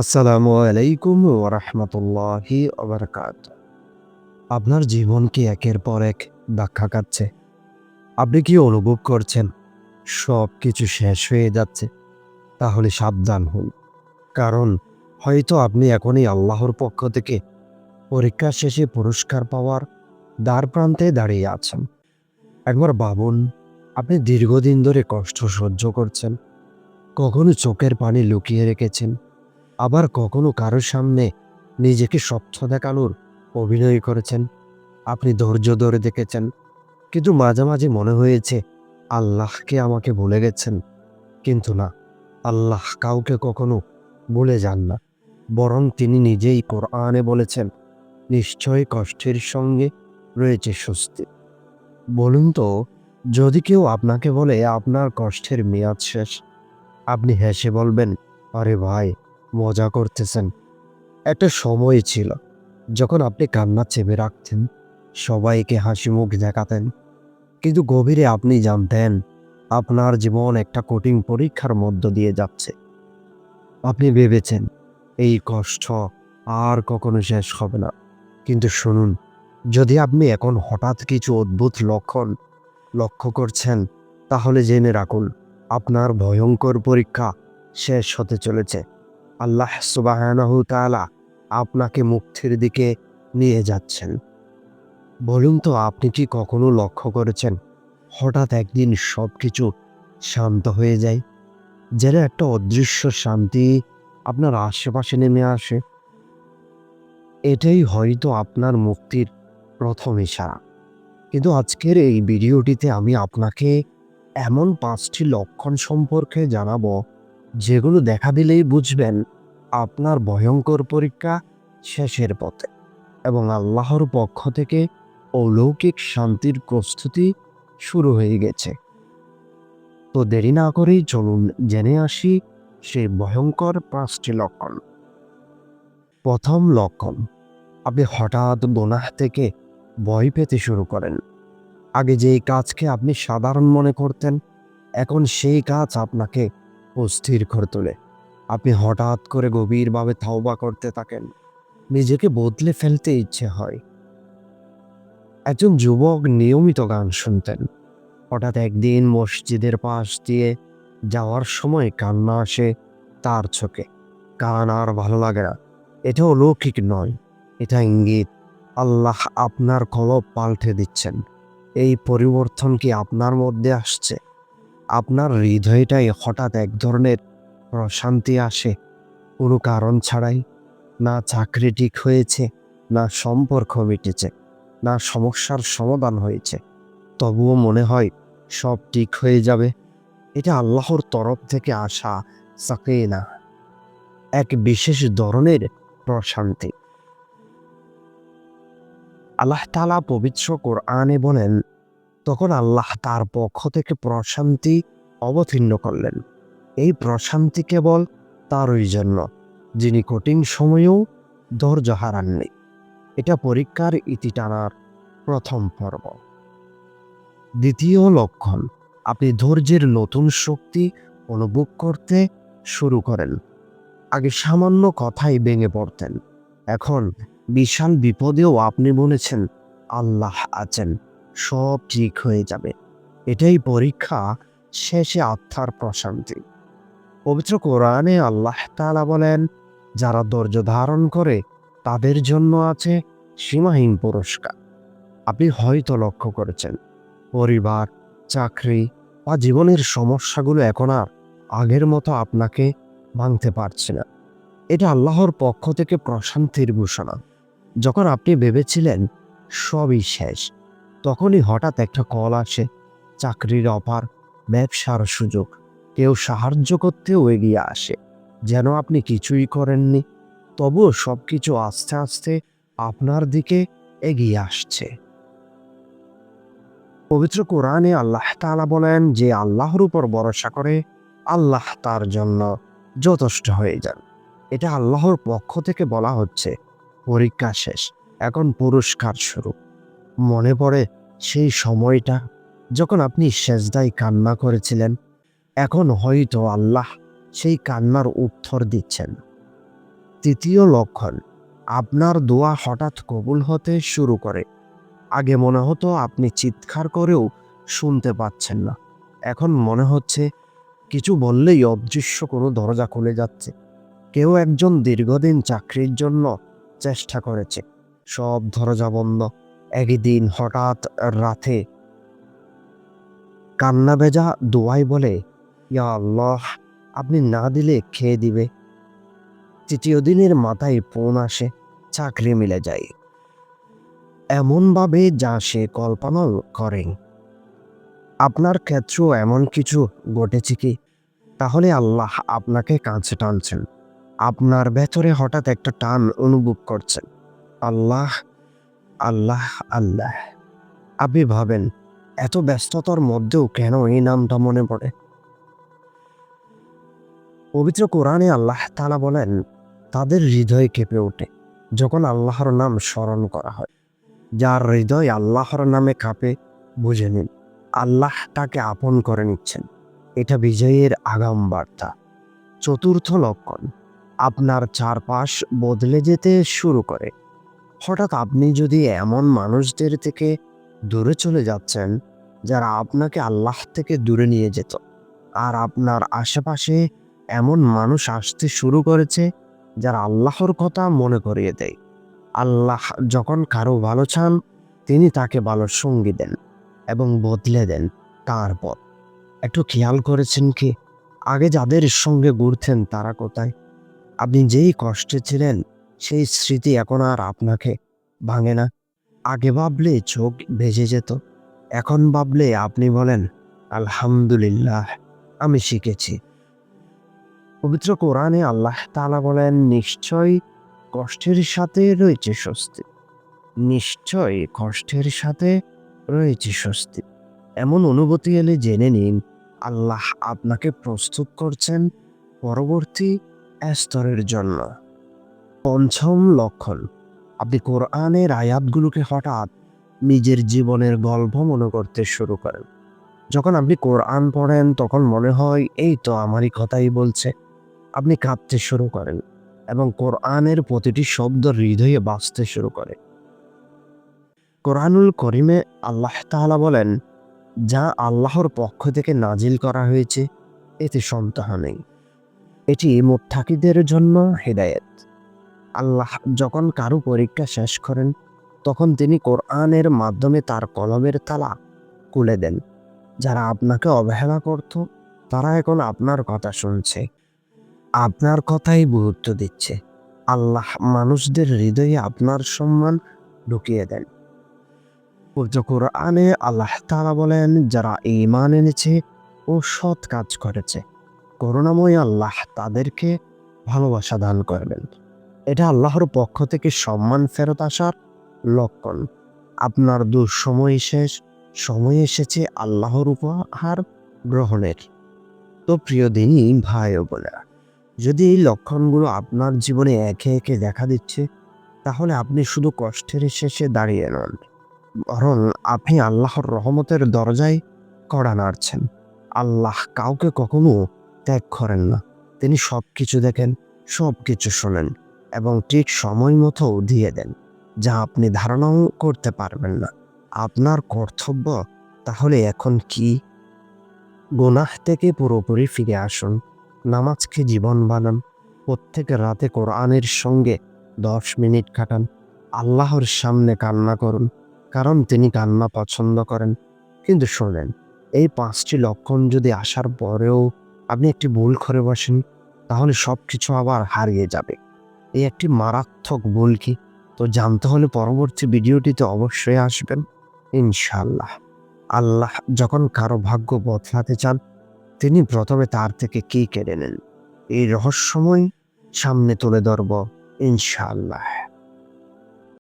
আসসালামু আলাইকুম ওরহমতুল্লাহি ওবরকাত আপনার জীবন কি একের পর এক ব্যাখ্যা কাটছে? আপনি কি অনুভব করছেন সব কিছু শেষ হয়ে যাচ্ছে? তাহলে সাবধান হন। কারণ হয়তো আপনি এখনই আল্লাহর পক্ষ থেকে পরীক্ষা শেষে পুরস্কার পাওয়ার দ্বার প্রান্তে দাঁড়িয়ে আছেন। একবার ভাবুন, আপনি দীর্ঘদিন ধরে কষ্ট সহ্য করছেন, কখনো চোখের পানি লুকিয়ে রেখেছেন আবার কখনো কারোর সামনে নিজেকে স্বচ্ছ দেখানোর অভিনয় করেছেন? আপনি ধৈর্য ধরে দেখেছেন, কিন্তু মাঝে মাঝে মনে হয়েছে আল্লাহকে আমাকে ভুলে গেছেন? কিন্তু না, আল্লাহ কাউকে কখনো ভুলে যান না, বরং তিনি নিজেই কোরআনে বলেছেন, নিশ্চয় কষ্টের সঙ্গে রয়েছে স্বস্তি। বলুন তো, যদি কেউ আপনাকে বলে, আপনার কষ্টের মেয়াদ শেষ আপনি হেসে বলবেন, আরে ভাই মজা করতেছেন। একটা সময় ছিল যখন আপনি কান্না চেপে রাখতেন, সবাইকে হাসি মুখ দেখাতেন। কিন্তু গভীরে আপনি জানতেন, আপনার জীবন একটা কঠিন পরীক্ষার মধ্য দিয়ে যাচ্ছে। আপনি ভেবেছেন, এই কষ্ট আর কখনো শেষ হবে না। কিন্তু শুনুন, যদি আপনি এখন হঠাৎ কিছু অদ্ভুত লক্ষণ লক্ষ্য করছেন, তাহলে জেনে রাখুন, আপনার ভয়ঙ্কর পরীক্ষা শেষ হতে চলেছে। আল্লাহ সুবাহানাহু আপনাকে মুক্তির দিকে নিয়ে যাচ্ছেন। বলুন তো, আপনি কি কখনো লক্ষ্য করেছেন হঠাৎ একদিন সব কিছু শান্ত হয়ে যায়? যেন একটা অদৃশ্য শান্তি আপনার আশেপাশে নেমে আসে। এটাই হয়তো আপনার মুক্তির প্রথম ইশারা। কিন্তু আজকের এই ভিডিওটিতে আমি আপনাকে এমন পাঁচটি লক্ষণ সম্পর্কে জানাব যেগুলো দেখা দিলেই বুঝবেন আপনার ভয়ঙ্কর পরীক্ষা শেষের পথে এবং আল্লাহর পক্ষ থেকে অলৌকিক শান্তির প্রস্তুতি শুরু হয়ে গেছে। তো দেরি না করেই চলুন জেনে আসি সেই ভয়ঙ্কর পাঁচটি লক্ষণ। প্রথম লক্ষণ, আপনি হঠাৎ গোনাহ থেকে ভয় পেতে শুরু করেন। আগে যেই কাজকে আপনি সাধারণ মনে করতেন, এখন সেই কাজ আপনাকে অস্থির করে তোলে। আপনি হঠাৎ করে গভীরভাবে থাওবা করতে থাকেন। নিজেকে বদলে ফেলতে ইচ্ছে হয়। একজন যুবক নিয়মিত গান শুনতেন। হঠাৎ একদিন মসজিদের পাশ দিয়ে যাওয়ার সময় কান্না আসে তার চোখে। গান আর ভালো লাগে না। এটা অলৌকিক নয়, এটা ইঙ্গিত। আল্লাহ আপনার কলব পাল্টে দিচ্ছেন। এই পরিবর্তন কি আপনার মধ্যে আসছে? আপনার হৃদয়টাই হঠাৎ এক ধরনের প্রশান্তি আসে। কোনো কারণ ছাড়াই না চাকরি ঠিক হয়েছে, না সম্পর্ক মিটেছে, না সমস্যার সমাধান হয়েছে। তবুও মনে হয় সব ঠিক হয়ে যাবে। এটা আল্লাহর তরফ থেকে আসা সাকে না এক বিশেষ ধরনের প্রশান্তি। আল্লাহ তালা পবিত্র কোরআনে বলেন তখন আল্লাহ তার পক্ষ থেকে প্রশান্তি অবতীর্ণ করলেন। এই প্রশান্তি কেবল তারই জন্য, যিনি কঠিন সময়েও ধৈর্য হারাননি। এটা পরীক্ষার ইতি টানার প্রথম পর্ব। দ্বিতীয় লক্ষণ, আপনি ধৈর্যের নতুন শক্তি অনুভব করতে শুরু করেন। আগে সামান্য কথাই ভেঙে পড়তেন। এখন বিশাল বিপদেও আপনি বলেছেন, আল্লাহ আছেন। সব ঠিক হয়ে যাবে। এটাই পরীক্ষা, শেষে আত্মার প্রশান্তি। পবিত্র কোরআনে আল্লাহ তাআলা বলেন, যারা ধৈর্য ধারণ করে, তাদের জন্য আছে সীমাহীন পুরস্কার। আপনি হয়তো লক্ষ্য করেছেন, পরিবার, চাকরি বা জীবনের সমস্যাগুলো এখন আর আগের মতো আপনাকে ভাঙতে পারছে না। এটা আল্লাহর পক্ষ থেকে প্রশান্তির ঘোষণা। যখন আপনি ভেবেছিলেন, সবই শেষ তখনই হঠাৎ একটা কল আসে। চাকরির অফার, ব্যবসার সুযোগ। কেউ সাহায্য করতেও এগিয়ে আসে। যেন আপনি কিছুই করেননি, তবুও সব কিছু আস্তে আস্তে আপনার দিকে এগিয়ে আসছে। পবিত্র কোরআনে আল্লাহ তাআলা বলেন যে, আল্লাহর উপর ভরসা করে আল্লাহ তার জন্য যথেষ্ট হয়ে যান। এটা আল্লাহর পক্ষ থেকে বলা হচ্ছে। পরীক্ষা শেষ, এখন পুরস্কার শুরু। মনে পড়ে সেই সময়টা যখন আপনি সেজদায় কান্না করেছিলেন, এখন হয়তো আল্লাহ সেই কান্নার উত্তর দিচ্ছেন। তৃতীয় লক্ষণ, আপনার দোয়া হঠাৎ কবুল হতে শুরু করে। আগে মনে হতো আপনি চিৎকার করেও শুনতে পাচ্ছেন না। এখন মনে হচ্ছে কিছু বললেই অদৃশ্য কোনো দরজা খুলে যাচ্ছে। কেউ একজন দীর্ঘদিন চাকরির জন্য চেষ্টা করেছে। সব দরজা বন্ধ। একদিন হঠাৎ রাতে কান্না ভেজা দোয়াই বলে, ইয়া আল্লাহ, আপনি না দিলে খেয়ে দিবে? তৃতীয় দিনের মাথায় ফোন আসে, চাকরি মিলে যায়। এমনভাবে যা সে কল্পনা করেন আপনার ক্ষেত্রেও এমন কিছু ঘটেছে কি? তাহলে আল্লাহ আপনাকে কাছে টানছেন। আপনার ভেতরে হঠাৎ একটা টান অনুভব করছেন। আল্লাহ আল্লাহ আল্লাহ। আপনি ভাবেন, এত ব্যস্ততার মধ্যেও কেন এই নামটা মনে পড়ে? পবিত্র কোরআনে আল্লাহ তালা বলেন, তাদের হৃদয় কেঁপে ওঠে যখন আল্লাহর নাম স্মরণ করা হয়। যার হৃদয় আল্লাহর নামে কাঁপে, বুঝে নিন, আল্লাহ তাকে আপন করে নিচ্ছেন। এটা বিজয়ের আগাম বার্তা চতুর্থ লক্ষণ, আপনার চারপাশ বদলে যেতে শুরু করে। হঠাৎ আপনি যদি এমন মানুষদের থেকে দূরে চলে যাচ্ছেন, যারা আপনাকে আল্লাহ থেকে দূরে নিয়ে যেত, আর আপনার আশেপাশে এমন মানুষ আসতে শুরু করেছে, যারা আল্লাহর কথা মনে করিয়ে দেয়। আল্লাহ যখন কারও ভালো চান, তিনি তাকে ভালো সঙ্গী দেন এবং বদলে দেন তার পথ একটু খেয়াল করেছেন কি? আগে যাদের সঙ্গে ঘুরতেন তারা কোথায়? আপনি যেই কষ্টে ছিলেন সেই স্মৃতি এখন আর আপনাকে ভাঙে না। আগে ভাবলে চোখ ভেজে যেত, এখন ভাবলে আপনি বলেন, আলহামদুলিল্লাহ, আমি শিখেছি। পবিত্র কোরআনে আল্লাহ তাআলা বলেন, নিশ্চয়ই কষ্টের সাথে রয়েছে স্বস্তি। নিশ্চয় কষ্টের সাথে রয়েছে স্বস্তি। এমন অনুভূতি এলে জেনে নিন, আল্লাহ আপনাকে প্রস্তুত করছেন পরবর্তী স্তরের জন্য। পঞ্চম লক্ষণ। আপনি কোরআনের আয়াতগুলোকে হঠাৎ নিজের জীবনের গল্প মনে করতে শুরু করেন। যখন আপনি কোরআন পড়েন, তখন মনে হয়, এই তো আমারই কথাই বলছে। আপনি কাঁদতে শুরু করেন এবং কোরআনের প্রতিটি শব্দ হৃদয়ে বাঁচতে শুরু করে। কোরআনুল করিমে আল্লাহ তাআলা বলেন, যা আল্লাহর পক্ষ থেকে নাজিল করা হয়েছে, এতে সন্দেহ নেই। এটি মোত্তাকিদের জন্য হেদায়েত। আল্লাহ যখন কারও পরীক্ষা শেষ করেন, তখন তিনি কোরআনের মাধ্যমে তার কলমের তালা খুলে দেন। যারা আপনাকে অবহেলা করত, তারা এখন আপনার কথা শুনছে। আপনার কথাই গুরুত্ব দিচ্ছে। আল্লাহ মানুষদের হৃদয়ে আপনার সম্মান ঢুকিয়ে দেন। কোরআনে আল্লাহ তালা বলেন, যারা ঈমান এনেছে ও সৎ কাজ করেছে, করুণাময় আল্লাহ তাদেরকে ভালোবাসা দান করবেন। এটা আল্লাহর পক্ষ থেকে সম্মান ফেরত আসার লক্ষণ। আপনার দুঃসময় শেষ, সময় এসেছে আল্লাহর উপহার গ্রহণের। তো প্রিয় দিনই ভাই ও বোনেরা, যদি এই লক্ষণগুলো আপনার জীবনে একে একে দেখা দিচ্ছে, তাহলে আপনি শুধু কষ্টের শেষে দাঁড়িয়ে নন, বরং আপনি আল্লাহর রহমতের দরজায় কড়া নাড়ছেন। আল্লাহ কাউকে কখনো ত্যাগ করেন না। তিনি সব কিছু দেখেন সব কিছু শোনেন। এবং ঠিক সময় মতো দিয়ে দেন, যা আপনি ধারণাও করতে পারবেন না। আপনার কর্তব্য তাহলে এখন কি? গোনাহ থেকে পুরোপুরি ফিরে আসুন, নামাজকে জীবন বানান, প্রত্যেক রাতে কোরআনের সঙ্গে দশ মিনিট কাটান, আল্লাহর সামনে কান্না করুন, কারণ তিনি কান্না পছন্দ করেন। কিন্তু শোনেন, এই পাঁচটি লক্ষণ যদি আসার পরেও আপনি একটি ভুল করে বসেন, তাহলে সব কিছু আবার হারিয়ে যাবে। এই একটি মারাত্মক ভুল কি? তো জানতে হলে পরবর্তী ভিডিওটিতে অবশ্যই আসবেন ইনশাল্লাহ আল্লাহ যখন কারও ভাগ্য বদলাতে চান, তিনি প্রথমে তার থেকে কি কেড়ে নেন? এই রহস্যময় সামনে তুলে ধরব, ইনশাআল্লাহ।